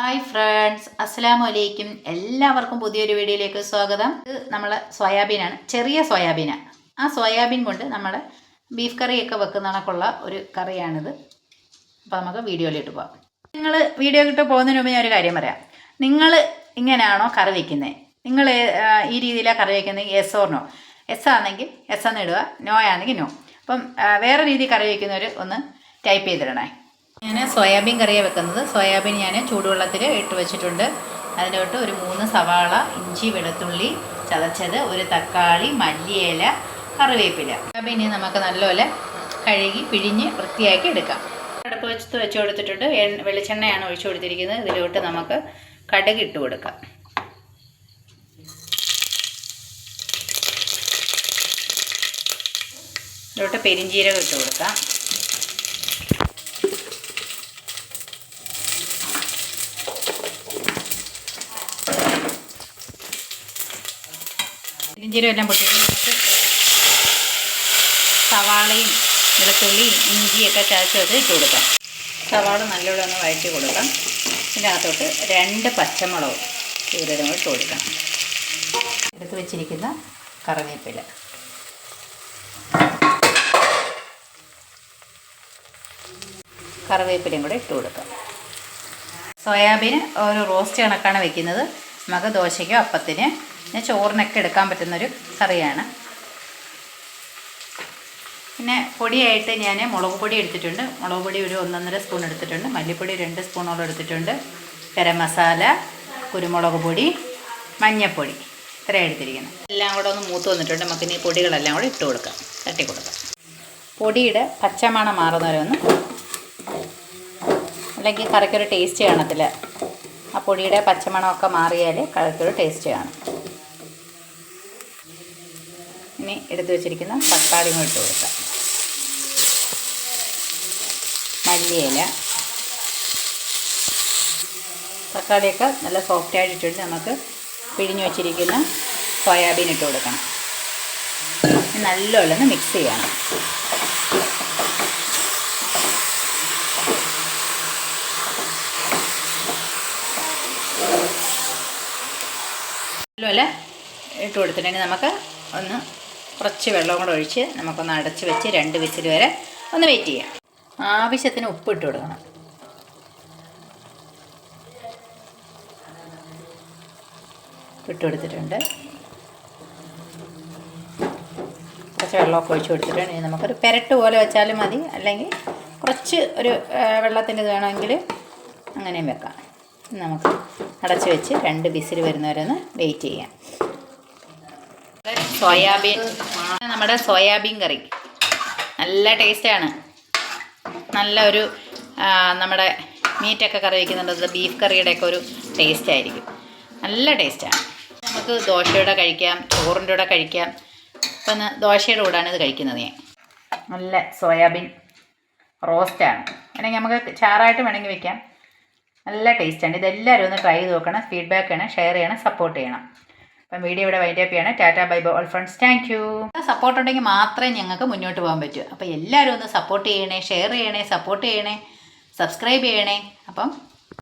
Hi friends അസ്സലാമു അലൈക്കും എല്ലാവർക്കും പുതിയൊരു വീഡിയോയിലേക്ക് സ്വാഗതം. ഇത് നമ്മളെ സോയാബീനാണ്. ചെറിയ സോയാബീനാണ് ആ സോയാബീൻ കൊണ്ട് നമ്മൾ ബീഫ് കറിയൊക്കെ വെക്കുന്ന കണക്കുള്ള ഒരു കറിയാണിത്. അപ്പോൾ നമുക്ക് വീഡിയോയിലിട്ട് പോകാം നിങ്ങൾ വീഡിയോ കിട്ട് പോകുന്നതിന് മുമ്പ് ഞാൻ ഒരു കാര്യം പറയാം. നിങ്ങൾ ഇങ്ങനെയാണോ കറി വയ്ക്കുന്നത് നിങ്ങൾ ഈ രീതിയിലാണ് കറി വയ്ക്കുന്നത് എസ് ഓർ നോ എസ് ആണെങ്കിൽ എസ് എന്ന് ഇടുക. നോ ആണെങ്കിൽ നോ അപ്പം വേറെ രീതി കറി വയ്ക്കുന്നവർ ഒന്ന് ടൈപ്പ് ചെയ്തിടണേ. ഞാൻ സോയാബീൻ കറിയാണ് വെക്കുന്നത്. സോയാബീൻ ഞാൻ ചൂടുവെള്ളത്തിൽ ഇട്ട് വെച്ചിട്ടുണ്ട്. അതിലോട്ട് ഒരു മൂന്ന് സവാള ഇഞ്ചി വെളുത്തുള്ളി ചതച്ചത് ഒരു തക്കാളി മല്ലിയില കറിവേപ്പില. സോയാബീൻ നമുക്ക് നല്ലപോലെ കഴുകി പിഴിഞ്ഞ് വൃത്തിയാക്കി എടുക്കാം. അടുപ്പ് വെച്ച് വെച്ച് കൊടുത്തിട്ടുണ്ട്. വെളിച്ചെണ്ണയാണ് ഒഴിച്ചു കൊടുത്തിരിക്കുന്നത്. ഇതിലോട്ട് നമുക്ക് കടുക് ഇട്ട് കൊടുക്കാം. ഇതിലോട്ട് പെരിഞ്ചീരകം ഇട്ട് കൊടുക്കാം. പെരിഞ്ചീരകം എല്ലാം നമുക്ക് സവാളയും വെളുത്തുള്ളിയും ഇഞ്ചിയൊക്കെ ചതച്ച് വെച്ച് ഇട്ട് കൊടുക്കാം. സവാള നല്ലോണം ഒന്ന് വഴറ്റി കൊടുക്കാം. ഇതിനകത്തോട്ട് രണ്ട് പച്ചമുളകും ചൂരലും ഇട്ട് കൊടുക്കാം. എടുത്ത് വെച്ചിരിക്കുന്ന കറിവേപ്പില. കറിവേപ്പിലയും കൂടെ ഇട്ട് കൊടുക്കാം. സോയാബീൻ ഒരു റോസ്റ്റ് കണക്കാണ് വെക്കുന്നത്. നമുക്ക് ദോശയ്ക്കോ അപ്പത്തിന് പിന്നെ ചോറിനൊക്കെ എടുക്കാൻ പറ്റുന്നൊരു കറിയാണ്. പിന്നെ പൊടിയായിട്ട് ഞാൻ മുളക് പൊടി എടുത്തിട്ടുണ്ട്. മുളക് പൊടി ഒരു ഒന്നൊന്നര സ്പൂൺ എടുത്തിട്ടുണ്ട്. മല്ലിപ്പൊടി രണ്ട് സ്പൂണോളം എടുത്തിട്ടുണ്ട്. ഗരം മസാല കുരുമുളക് പൊടി മഞ്ഞൾപ്പൊടി ഇത്രയും എടുത്തിരിക്കുന്നത്. എല്ലാം കൂടെ ഒന്ന് മൂത്ത് വന്നിട്ടുണ്ട്. നമുക്ക് ഇനി പൊടികളെല്ലാം കൂടെ ഇട്ട് കൊടുക്കാം. തട്ടി കൊടുക്കാം. പൊടിയുടെ പച്ചമണം മാറുന്ന ഒന്ന് അല്ലെങ്കിൽ കറിക്കൊരു ടേസ്റ്റ് കാണത്തില്ല. ആ പൊടിയുടെ പച്ചമണമൊക്കെ മാറിയാൽ കറിക്കൊരു ടേസ്റ്റ് കാണും. ഇനി എടുത്തു വെച്ചിരിക്കുന്ന തക്കാളി കൂടെ ഇട്ട് കൊടുക്കാം. മല്ലിയില. തക്കാളിയൊക്കെ നല്ല സോഫ്റ്റ് ഇട്ടിട്ട് നമുക്ക് പിഴിഞ്ഞ് വെച്ചിരിക്കുന്ന സോയാബീൻ ഇട്ട് കൊടുക്കണം. നല്ലോണം മിക്സ് ചെയ്യണം. നല്ലപോലെ ഇട്ട് കൊടുത്തിട്ടുണ്ടെങ്കിൽ നമുക്ക് ഒന്ന് കുറച്ച് വെള്ളം കൂടെ ഒഴിച്ച് നമുക്കൊന്ന് അടച്ച് വെച്ച് രണ്ട് വിസിൽ വരെ ഒന്ന് വെയിറ്റ് ചെയ്യാം. ആവശ്യത്തിന് ഉപ്പ് ഇട്ട് കൊടുക്കണം. ഇട്ട് കൊടുത്തിട്ടുണ്ട്. കുറച്ച് വെള്ളമൊക്കെ ഒഴിച്ച് കൊടുത്തിട്ടുണ്ട്. ഇനി നമുക്കൊരു പെരട്ട് പോലെ വെച്ചാലും മതി. അല്ലെങ്കിൽ കുറച്ച് ഒരു വെള്ളത്തിന്റെ ഇത് വേണമെങ്കിൽ അങ്ങനെയും വെക്കാം. നമുക്ക് അടച്ച് വെച്ച് രണ്ട് ബിസിൽ വരുന്നവരെ ഒന്ന് വെയിറ്റ് ചെയ്യാം. സോയാബീൻ. നമ്മുടെ സോയാബീൻ കറി. നല്ല ടേസ്റ്റാണ്. നല്ല ഒരു നമ്മുടെ മീറ്റൊക്കെ കറി വയ്ക്കുന്നുണ്ട് ബീഫ് കറിയുടെയൊക്കെ ഒരു ടേസ്റ്റ് ആയിരിക്കും നല്ല ടേസ്റ്റാണ്. നമുക്ക് ദോശയുടെ കഴിക്കാം ചോറിന്റെ കൂടെ കഴിക്കാം. ഇന്ന് ദോശയുടെ കൂടെയാണ് ഇത് കഴിക്കുന്നത് ഞാൻ. നല്ല സോയാബീൻ റോസ്റ്റാണ്. അല്ലെങ്കിൽ നമുക്ക് ചാറായിട്ട് വേണമെങ്കിൽ വെക്കാം. നല്ല ടേസ്റ്റാണ്. ഇതെല്ലാവരും ഒന്ന് ട്രൈ ചെയ്ത് നോക്കണം. ഫീഡ്ബാക്ക് ചെയ്യണം ഷെയർ ചെയ്യണം സപ്പോർട്ട് ചെയ്യണം. അപ്പം വീഡിയോ ഇവിടെ വൈൻഡ് അപ്പ് ചെയ്യണം. Tata bye bye all friends thank you support ഉണ്ടെങ്കിൽ മാത്രമേ ഞങ്ങൾക്ക് മുന്നോട്ട് പോകാൻ പറ്റൂ. അപ്പോൾ എല്ലാവരും ഒന്ന് സപ്പോർട്ട് ചെയ്യണേ ഷെയർ ചെയ്യണേ സപ്പോർട്ട് ചെയ്യണേ സബ്സ്ക്രൈബ് ചെയ്യണേ. അപ്പം